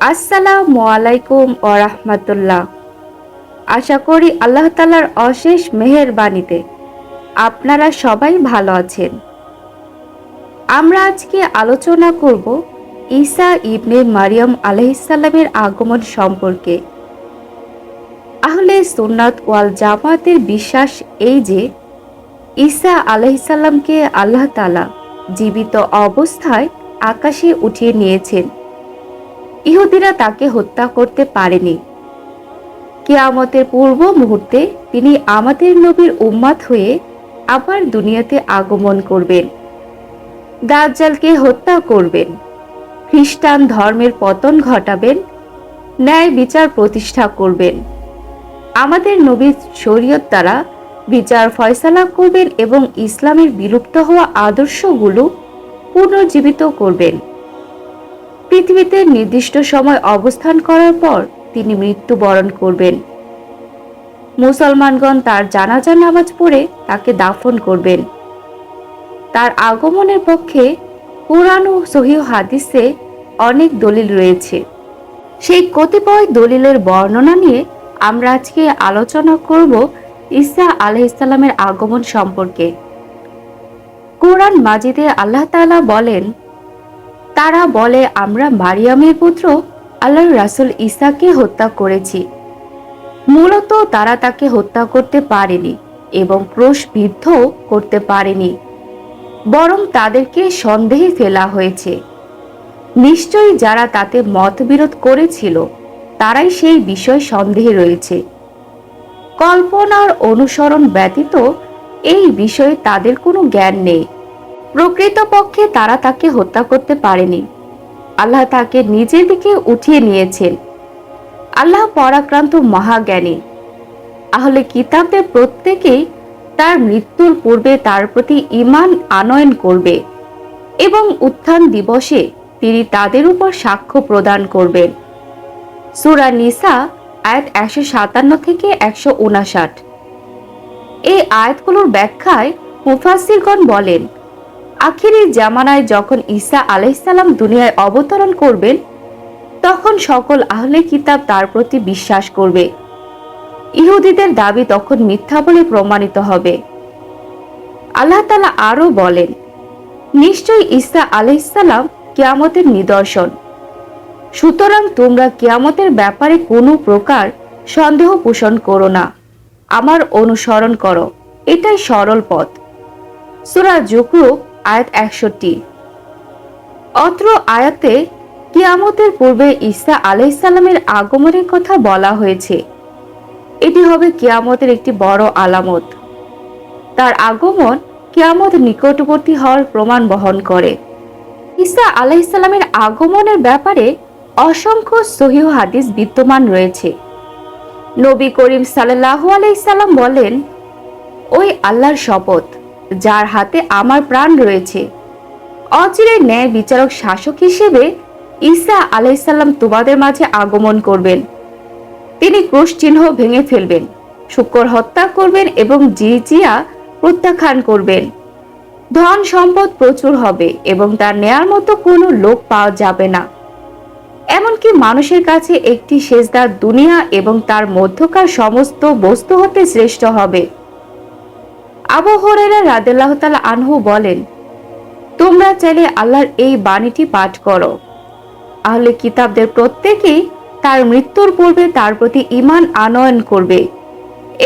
আসসালামু আলাইকুম রাহমাতুল্লাহ। আশা করি আল্লাহ তালার অশেষ মেহেরবাণীতে আপনারা সবাই ভালো আছেন। আমরা আজকে আলোচনা করব ঈসা ইবনে মারিয়াম আলহিসাল্লামের আগমন সম্পর্কে। আহলে সুন্নাত ওয়াল জামাতের বিশ্বাস এই যে, ঈসা আলহিসাল্লামকে আল্লাহ তালা জীবিত অবস্থায় আকাশে উঠিয়ে নিয়েছেন। ইহুদিরা তাকে হত্যা করতে পারেনি। কেয়ামতের পূর্ব মুহূর্তে তিনি আমাদের নবীর উম্মাদ হয়ে আবার দুনিয়াতে আগমন করবেন। দাজ্জালকে হত্যা করবেন। খ্রিস্টান ধর্মের পতন ঘটাবেন। ন্যায় বিচার প্রতিষ্ঠা করবেন। আমাদের নবীর শরীয়ত দ্বারা বিচার ফয়সালা করবেন এবং ইসলামের বিলুপ্ত হওয়া আদর্শগুলো পুনর্জীবিত করবেন। পৃথিবীতে নির্দিষ্ট সময় অবস্থান করার পর তিনি মৃত্যুবরণ করবেন। মুসলমানগণ তার জানাজা নামাজ পড়ে তাকে দাফন করবেন। তার আগমনের পক্ষে কোরআন ও সহিহ হাদিসে অনেক দলিল রয়েছে। সেই কতিপয় দলিলের বর্ণনা নিয়ে আমরা আজকে আলোচনা করব ঈসা আলাইসাল্লামের আগমন সম্পর্কে। কোরআন মাজিদে আল্লাহ তালা বলেন তারা বলে, আমরা মারিয়ামের পুত্র, আল্লাহর রাসুল ইসাকে হত্যা করেছি। মূলত তারা তাকে হত্যা করতে পারেনি এবং প্রশ্নবিদ্ধ করতে পারেনি। বরং তাদেরকে সন্দেহে ফেলা হয়েছে। নিশ্চয়ই যারা তাতে মতবিরোধ করেছিল, তারাই সেই বিষয় সন্দেহে রয়েছে। কল্পনার অনুসরণ ব্যতীত এই বিষয়ে তাদের কোনো জ্ঞান নেই। প্রকৃতপক্ষে তারা তাকে হত্যা করতে পারেনি। আল্লাহ তাকে নিজের দিকে উঠিয়ে নিয়েছেন। আল্লাহ পরাক্রান্ত মহাজ্ঞানী। আহলে কিতাবদের প্রত্যেকেই তার মৃত্যুর পূর্বে তার প্রতি ইমান আনয়ন করবে এবং উত্থান দিবসে তিনি তাদের উপর সাক্ষ্য প্রদান করবেন। সুরা নিসা, আয়াত একশো সাতান্ন থেকে একশো উনাষাট। এই আয়াতগুলোর ব্যাখ্যায় মুফাসিরগণ বলেন আখিরি জামানায় যখন ঈসা আলাইসাল্লাম দুনিয়ায় অবতরণ করবেন, তখন সকল আহলে কিতাব তার প্রতি বিশ্বাস করবে। ইহুদিদের দাবি তখন মিথ্যা বলে প্রমাণিত হবে। আল্লাহ তালা আরও বলেন, নিশ্চয়ই ঈসা আলাইসাল্লাম কিয়ামতের নিদর্শন। সুতরাং তোমরা কিয়ামতের ব্যাপারে কোনো প্রকার সন্দেহ পোষণ করো না। আমার অনুসরণ করো। এটাই সরল পথ। সুরা জুকরুক আয়াত একষট্টি। অত্র আয়াতে কিয়ামতের পূর্বে ঈসা আলাইসাল্লামের আগমনের কথা বলা হয়েছে। এটি হবে কিয়ামতের একটি বড় আলামত। তার আগমন কিয়ামত নিকটবর্তী হওয়ার প্রমাণ বহন করে। ঈসা আলাইসাল্লামের আগমনের ব্যাপারে অসংখ্য সহিহ হাদিস বিদ্যমান রয়েছে। নবী করিম সাল্লাহ আলাইসাল্লাম বলেন, ওই আল্লাহর শপথ। যার হাতে আমার প্রাণ রয়েছে। অচিরে ন্যায় বিচারক শাসক হিসেবে ঈসা আলাইসাল্লাম তোমাদের মাঝে আগমন করবেন। তিনি ক্রুশ চিহ্ন ভেঙে ফেলবেন, শুকর হত্যা করবেন এবং জিজিয়া প্রত্যাখ্যান করবেন। ধন সম্পদ প্রচুর হবে এবং তার নেয়ার মতো কোনো লোক পাওয়া যাবে না। এমনকি মানুষের কাছে একটি শেষদার দুনিয়া এবং তার মধ্যকার সমস্ত বস্তু হতে শ্রেষ্ঠ হবে। আবু হরেরা রাদেল্লাহ তালা আনহু বলেন, তোমরা চাইলে আল্লাহর এই বাণীটি পাঠ করো। আহলে কিতাবদের প্রত্যেকেই তার মৃত্যুর পূর্বে তার প্রতি ইমান আনয়ন করবে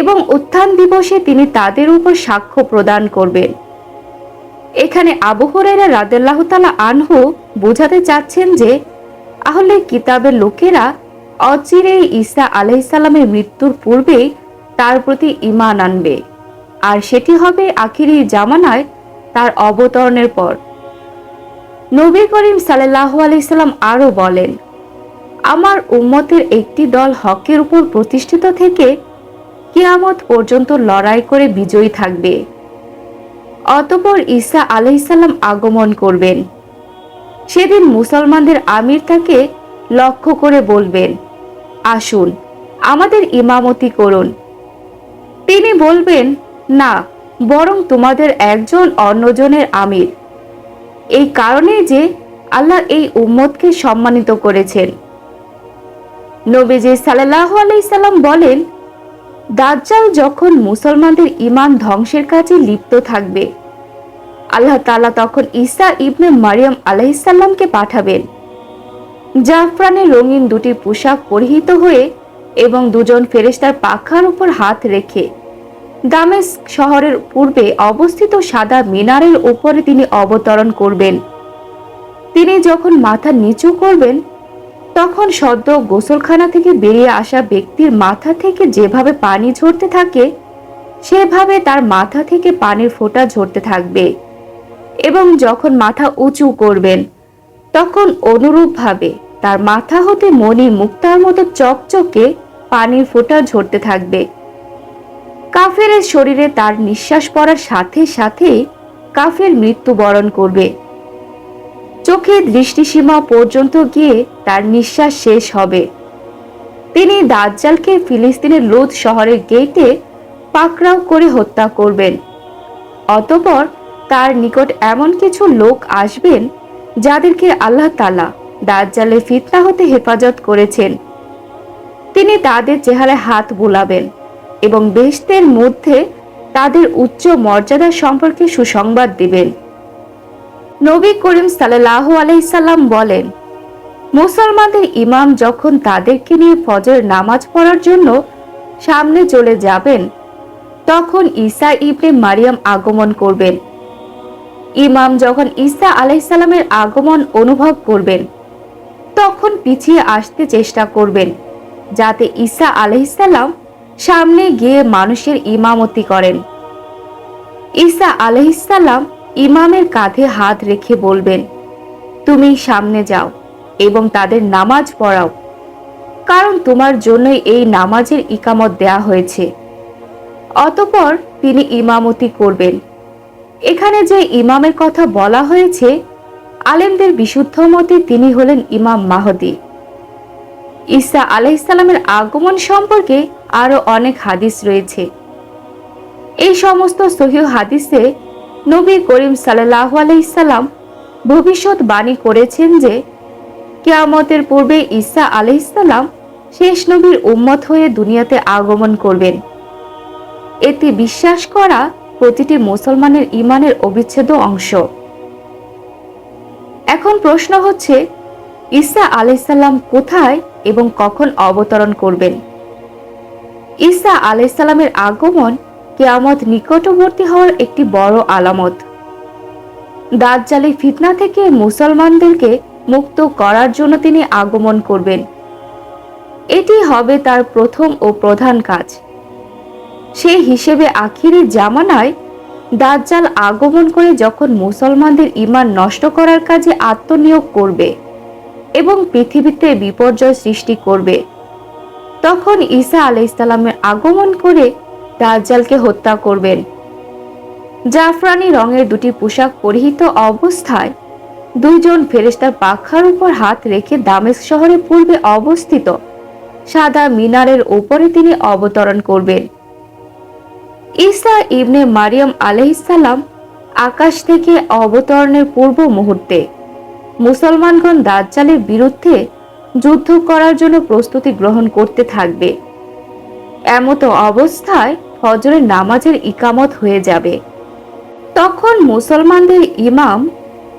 এবং উত্থান দিবসে তিনি তাদের উপর সাক্ষ্য প্রদান করবেন। এখানে আবু হরেরা রাদেল্লাহ তালা আনহু বোঝাতে চাচ্ছেন যে আহলে কিতাবের লোকেরা অচিরেই ঈসা আলাইসাল্লামের মৃত্যুর পূর্বেই তার প্রতি ইমান আনবে। আর সেটি হবে আখিরি জামানায় তার অবতরণের পর। নবী করিম সাল্লাহ আলাইসাল্লাম আরও বলেন, আমার উম্মতের একটি দল হকের উপর প্রতিষ্ঠিত থেকে কিয়ামত পর্যন্ত লড়াই করে বিজয়ী থাকবে। অতপর ঈসা আলাইসাল্লাম আগমন করবেন। সেদিন মুসলমানদের আমির তাকে লক্ষ্য করে বলবেন, আসুন, আমাদের ইমামতি করুন। তিনি বলবেন না, বরং তোমাদের একজন অন্যজনের আমির। এই কারণে যে আল্লাহ এই উম্মতকে সম্মানিত করেছেন। নবীজি সাল্লাহ আলাইসাল্লাম বলেন, দাজ্জাল যখন মুসলমানদের ইমান ধ্বংসের কাজে লিপ্ত থাকবে, আল্লাহ তালা তখন ঈসা ইবনে মারিয়াম আলাইসাল্লামকে পাঠাবেন। জাফরানের রঙিন দুটি পোশাক পরিহিত হয়ে এবং দুজন ফেরেস্তার পাখার উপর হাত রেখে দামেস শহরের পূর্বে অবস্থিত সাদা মিনারের উপরে তিনি অবতরণ করবেন। তিনি যখন মাথা নিচু করবেন, তখন সদ্য গোসলখানা থেকে বেরিয়ে আসা ব্যক্তির মাথা থেকে যেভাবে পানি ঝরতে থাকে, সেভাবে তার মাথা থেকে পানির ফোঁটা ঝরতে থাকবে। এবং যখন মাথা উঁচু করবেন, তখন অনুরূপভাবে তার মাথা হতে মনি মুক্তার মতো চকচকে পানির ফোঁটা ঝরতে থাকবে। কাফেরের শরীরে তার নিঃশ্বাস পড়ার সাথে সাথে কাফের মৃত্যুবরণ করবে। চোখে দৃষ্টিসীমা পর্যন্ত গিয়ে তার নিঃশ্বাস শেষ হবে। তিনি দাজ্জালকে ফিলিস্তিনের লুদ শহরের গেটে পাকড়াও করে হত্যা করবেন। অতপর তার নিকট এমন কিছু লোক আসবেন যাদেরকে আল্লাহ তালা দাজ্জালের ফিতনা হতে হেফাজত করেছেন। তিনি তাদের চেহারায় হাত বুলাবেন। এবং বেশদের মধ্যে তাদের উচ্চ মর্যাদা সম্পর্কে সুসংবাদ দিবেন। নবী করিম সাল্লাহ আলাইসাল্লাম বলেন, মুসলমানদের ইমাম যখন তাদেরকে নিয়ে ফজর নামাজ পড়ার জন্য সামনে চলে যাবেন, তখন ঈসা ইবনে মারিয়াম আগমন করবেন। ইমাম যখন ঈসা আলাইসাল্লামের আগমন অনুভব করবেন, তখন পিছিয়ে আসতে চেষ্টা করবেন, যাতে ঈসা আলাইসাল্লাম সামনে গিয়ে মানুষের ইমামতি করেন। ঈসা আলাইসাল্লাম ইমামের কাঁধে হাত রেখে বলবেন, তুমি সামনে যাও এবং তাদের নামাজ পড়াও। কারণ তোমার জন্যই এই নামাজের ইকামত দেয়া হয়েছে। অতপর তিনি ইমামতি করবেন। এখানে যে ইমামের কথা বলা হয়েছে, আলেমদের বিশুদ্ধ মতে তিনি হলেন ইমাম মাহদি। ঈসা আলাইসাল্লামের আগমন সম্পর্কে আরও অনেক হাদিস রয়েছে। এই সমস্ত সহিহ হাদিসে নবী করিম সাল্লাহ আলাইসাল্লাম ভবিষ্যৎ বাণী করেছেন যে, কেয়ামতের পূর্বে ঈসা আলাইসাল্লাম শেষ নবীর উম্মত হয়ে দুনিয়াতে আগমন করবেন। এতে বিশ্বাস করা প্রতিটি মুসলমানের ইমানের অবিচ্ছেদ্য অংশ। এখন প্রশ্ন হচ্ছে, ঈসা আলাইসাল্লাম কোথায় এবং কখন অবতরণ করবেন। ঈসা আলাইসাল্লামের আগমন কেয়ামত নিকটবর্তী হওয়ার একটি বড় আলামত। দাজ্জালের ফিতনা থেকে মুসলমানদেরকে মুক্ত করার জন্য তিনি আগমন করবেন। এটি হবে তার প্রথম ও প্রধান কাজ। সেই হিসেবে আখিরি জামানায় দাজ্জাল আগমন করে যখন মুসলমানদের ইমান নষ্ট করার কাজে আত্মনিয়োগ করবে। এবং পৃথিবীতে বিপর্যয় সৃষ্টি করবে। তখন ঈসা আলাইসাল্লামের আগমন করে দাজ্জালকে হত্যা করবেন। জাফরানি রঙের দুটি পোশাক পরিহিত অবস্থায় দুইজন ফেরেস্তার পাখার উপর হাত রেখে দামেস্ক শহরের পূর্বে অবস্থিত সাদা মিনারের উপরে তিনি অবতরণ করবেন। ঈসা ইবনে মারিয়াম আলহিসাল্লাম আকাশ থেকে অবতরণের পূর্ব মুহূর্তে মুসলমানগণ দাজ্জালের বিরুদ্ধে যুদ্ধ করার জন্য প্রস্তুতি গ্রহণ করতে থাকবে। এমতো অবস্থায় ফজরের নামাজের ইকামত হয়ে যাবে। তখন মুসলমানদের ইমাম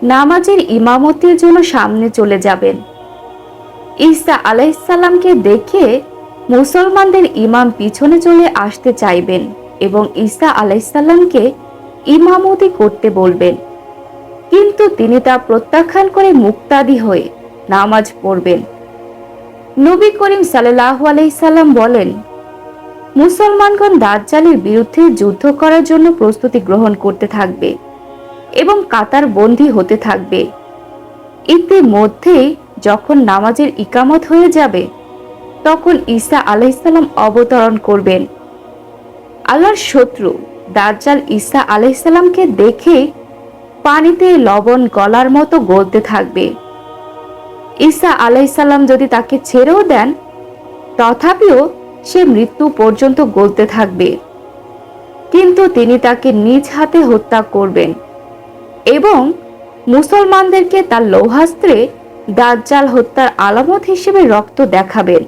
নামাজের ইমামতির জন্য সামনে চলে যাবেন। ঈসা আলাইসাল্লামকে দেখে মুসলমানদের ইমাম পিছনে চলে আসতে চাইবেন এবং ঈসা আলাইসাল্লামকে ইমামতি করতে বলবেন। কিন্তু তিনি তা প্রত্যাখ্যান করে মুক্তাদি হয়ে নামাজ পড়বেন। নবী করিম সাল্লাহ আলাইসাল্লাম বলেন, মুসলমানগণ দাজ্জালের বিরুদ্ধে যুদ্ধ করার জন্য প্রস্তুতি গ্রহণ করতে থাকবে এবং কাতার বন্দী হতে থাকবে। ইতিমধ্যে যখন নামাজের ইকামত হয়ে যাবে, তখন ঈসা আলাইসাল্লাম অবতরণ করবেন। আল্লাহর শত্রু দাজ্জাল ঈসা আলাইসাল্লামকে দেখে পানিতে লবণ গলার মতো গলতে থাকবে। ঈসা আলাইসাল্লাম যদি তাকে ছেড়েও দেন, তথাপিও সে মৃত্যু পর্যন্ত গলতে থাকবে। কিন্তু তিনি তাকে নিজ হাতে হত্যা করবেন এবং মুসলমানদেরকে তার লৌহাস্ত্রে দাজ্জাল হত্যার আলামত হিসেবে রক্ত দেখাবেন।